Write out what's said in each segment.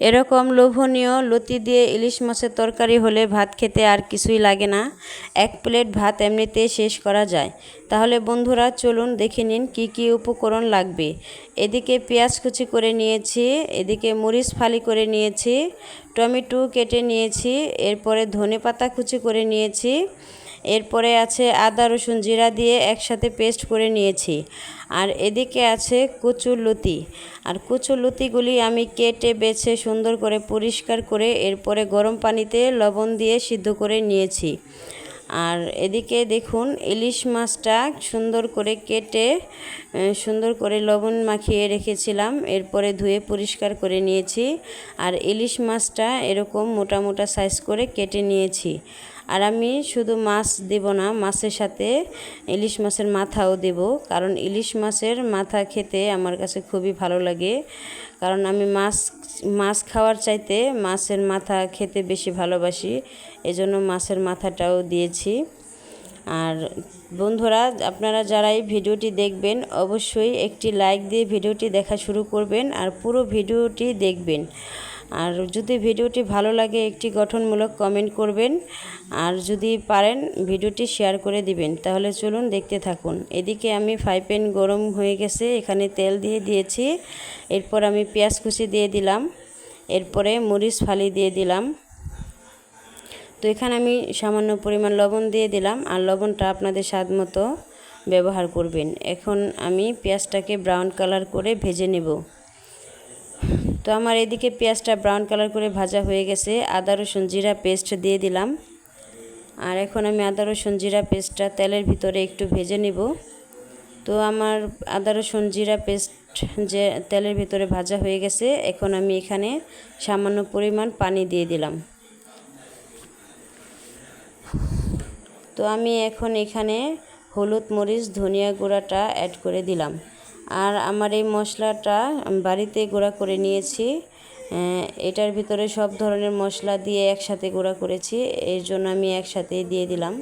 এরকম লোভনীয় লতি দিয়ে ইলিশ মাছের তরকারি হলে ভাত খেতে আর কিছুই লাগে না। এক প্লেট ভাত এমনিতেই শেষ করা যায়। তাহলে বন্ধুরা, চলুন দেখে নিন কি কি উপকরণ লাগবে। এদিকে পেঁয়াজ কুচি করে নিয়েছি, এদিকে মরিচ ফালি করে নিয়েছি, টমেটো কেটে নিয়েছি, এরপরে ধনে পাতা কুচি করে নিয়েছি এরপরে আছে আদা, রসুন জিরা দিয়ে একসাথে পেস্ট করে নিয়েছি। আর এদিকে আছে কচুর লতি। আর কচুর লতিগুলি আমি কেটে, বেছে, সুন্দর করে পরিষ্কার করে এরপরে গরম পানিতে লবণ দিয়ে সিদ্ধ করে নিয়েছি। আর এদিকে দেখুন, ইলিশ মাছটা সুন্দর করে কেটে সুন্দর করে লবণ মাখিয়ে রেখেছিলাম। এরপরে ধুয়ে পরিষ্কার করে নিয়েছি। আর ইলিশ মাছটা এরকম মোটা মোটা সাইজ করে কেটে নিয়েছি। আর আমি শুধু মাছ দেব না, মাছের সাথে ইলিশ মাছের মাথাও দেব। কারণ ইলিশ মাছের মাথা খেতে আমার কাছে খুবই ভালো লাগে। কারণ আমি মাছ মাছ খাওয়ার চাইতে মাছের মাথা খেতে বেশি ভালোবাসি। এজন্য মাছের মাথাটাও দিয়েছি। আর বন্ধুরা, আপনারা যারা এই ভিডিওটি দেখবেন, অবশ্যই একটি লাইক দিয়ে ভিডিওটি দেখা শুরু করবেন আর পুরো ভিডিওটি দেখবেন। আর যদি ভিডিওটি ভালো লাগে, একটি গঠনমূলক কমেন্ট করবেন। আর যদি পারেন, ভিডিওটি শেয়ার করে দিবেন। তাহলে চলুন দেখতে থাকুন। এদিকে আমি ফ্রাই প্যান গরম হয়ে গেছে, এখানে তেল দিয়ে দিয়েছি। এরপর আমি পেঁয়াজ কুচি দিয়ে দিলাম। এরপরে মরিচ ফালি দিয়ে দিলাম। তো এখানে আমি সামান্য পরিমাণ লবণ দিয়ে দিলাম। আর লবণটা আপনাদের স্বাদ মতো ব্যবহার করবেন। এখন আমি পেঁয়াজটাকে ব্রাউন কালার করে ভেজে নেব। তো আমার এদিকে পেঁয়াজটা ব্রাউন কালার করে ভাজা হয়ে গেছে। আদা, রসুন, জিরা পেস্ট দিয়ে দিলাম। আর এখন আমি আদা, রসুন, জিরা পেস্টটা তেলের ভিতরে একটু ভেজে নেব। তো আমার আদা, রসুন, জিরা পেস্ট যে তেলের ভিতরে ভাজা হয়ে গেছে, এখন আমি এখানে সামান্য পরিমাণ পানি দিয়ে দিলাম। তো আমি এখন এখানে হলুদ, মরিচ, ধনিয়া গুঁড়াটা অ্যাড করে দিলাম। আর আমার এই মশলাটা বাড়িতে গুঁড়া করে নিয়েছি। এটার ভিতরে সব ধরনের মশলা দিয়ে একসাথে গুঁড়া করেছি। এর জন্য আমি একসাথে দিয়ে দিলাম।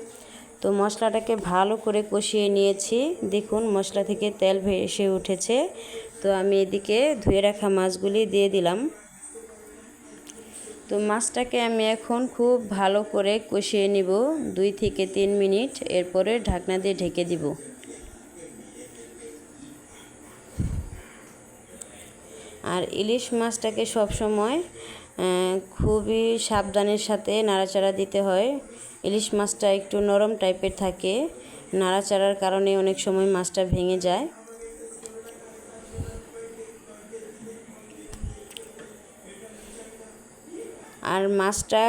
তো মশলাটাকে ভালো করে কষিয়ে নিয়েছি। দেখুন, মশলা থেকে তেল ভেসে উঠেছে। তো আমি এদিকে ধুয়ে রাখা মাছগুলি দিয়ে দিলাম। তো মাছটাকে আমি এখন খুব ভালো করে কষিয়ে নিব। দুই থেকে তিন মিনিট, এরপরে ঢাকনা দিয়ে ঢেকে দিব। আর ইলিশ মাছটাকে সব সময় খুবই সাবধানের সাথে নাড়াচাড়া দিতে হয়। ইলিশ মাছটা একটু নরম টাইপের থাকে, নাড়াচাড়ার কারণে অনেক সময় মাছটা ভেঙে যায়। আর মাছটা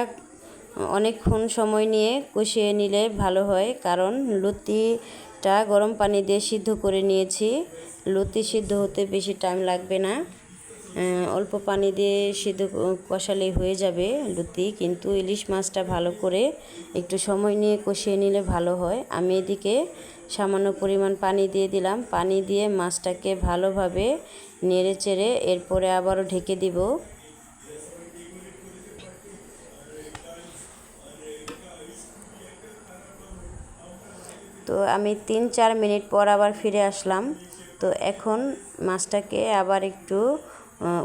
অনেকক্ষণ সময় নিয়ে কষিয়ে নিলে ভালো হয়, কারণ লুতিটা গরম পানি দিয়ে সিদ্ধ করে নিয়েছি। লুতি সিদ্ধ হতে বেশি টাইম লাগবে না। অল্প পানি দিয়ে সিদ্ধ কষালেই হয়ে যাবে লুতি, কিন্তু ইলিশ মাছটা ভালো করে একটু সময় নিয়ে কষিয়ে নিলে ভালো হয়। আমি এদিকে সামান্য পরিমাণ পানি দিয়ে দিলাম। পানি দিয়ে মাছটাকে ভালোভাবে নেড়ে চেড়ে এরপরে আবারও ঢেকে দিব। তো আমি তিন চার মিনিট পর আবার ফিরে আসলাম। তো এখন মাছটাকে আবার একটু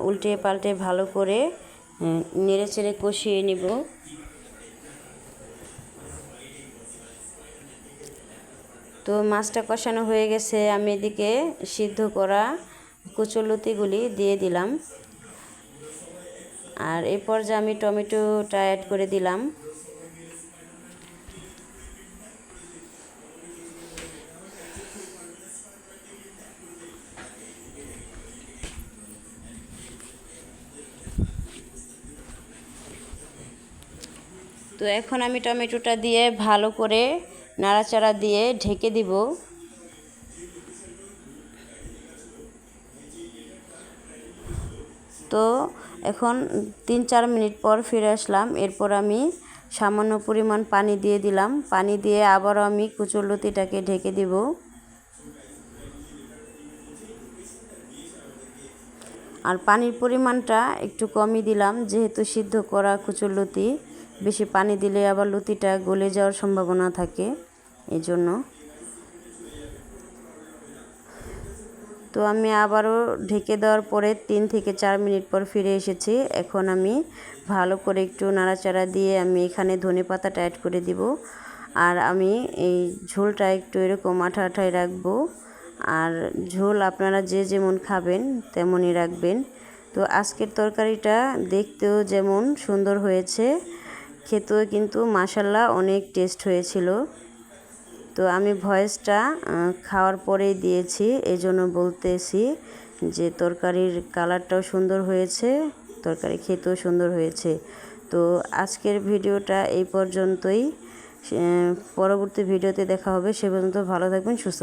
উল্টে পাল্টে ভালো করে নেড়ে চেড়ে কষিয়ে নেব। তো মাছটা কষানো হয়ে গেছে, আমি এদিকে সিদ্ধ করা কুচলতিগুলি দিয়ে দিলাম। আর এরপর যে আমি টমেটোটা অ্যাড করে দিলাম। তো এখন আমি টমেটোটা দিয়ে ভালো করে নাড়াচাড়া দিয়ে ঢেকে দিব। তো এখন তিন চার মিনিট পর ফিরে আসলাম। এরপর আমি সামান্য পরিমাণ পানি দিয়ে দিলাম। পানি দিয়ে আবারও আমি কুচুরলতিটাকে ঢেকে দিব। আর পানির পরিমাণটা একটু কমই দিলাম, যেহেতু সিদ্ধ করা কুচুরলতি। বেশি পানি দিলে আবার লুতিটা গলে যাওয়ার সম্ভাবনা থাকে এই জন্য তো আমি আবারও ঢেকে দেওয়ার পরে তিন থেকে চার মিনিট পর ফিরে এসেছি। এখন আমি ভালো করে একটু নাড়াচাড়া দিয়ে আমি এখানে ধনে পাতাটা অ্যাড করে দিব। আর আমি এই ঝোলটা একটু এরকম আঠা আঠাই রাখব। আর ঝোল আপনারা যে যেমন খাবেন তেমনই রাখবেন। তো আজকের তরকারিটা দেখতেও যেমন সুন্দর হয়েছে। খেতেও কিন্তু মাসাল্লাহ অনেক টেস্ট হয়েছিল। তো আমি ভয়েসটা খাওয়ার পরেই দিয়েছি এই জন্য বলতেছি যে তরকারির কালারটাও সুন্দর হয়েছে, তরকারি খেতেও সুন্দর হয়েছে। তো আজকের ভিডিওটা এই পর্যন্তই। পরবর্তী ভিডিওতে দেখা হবে, সে পর্যন্ত ভালো থাকবেন, সুস্থ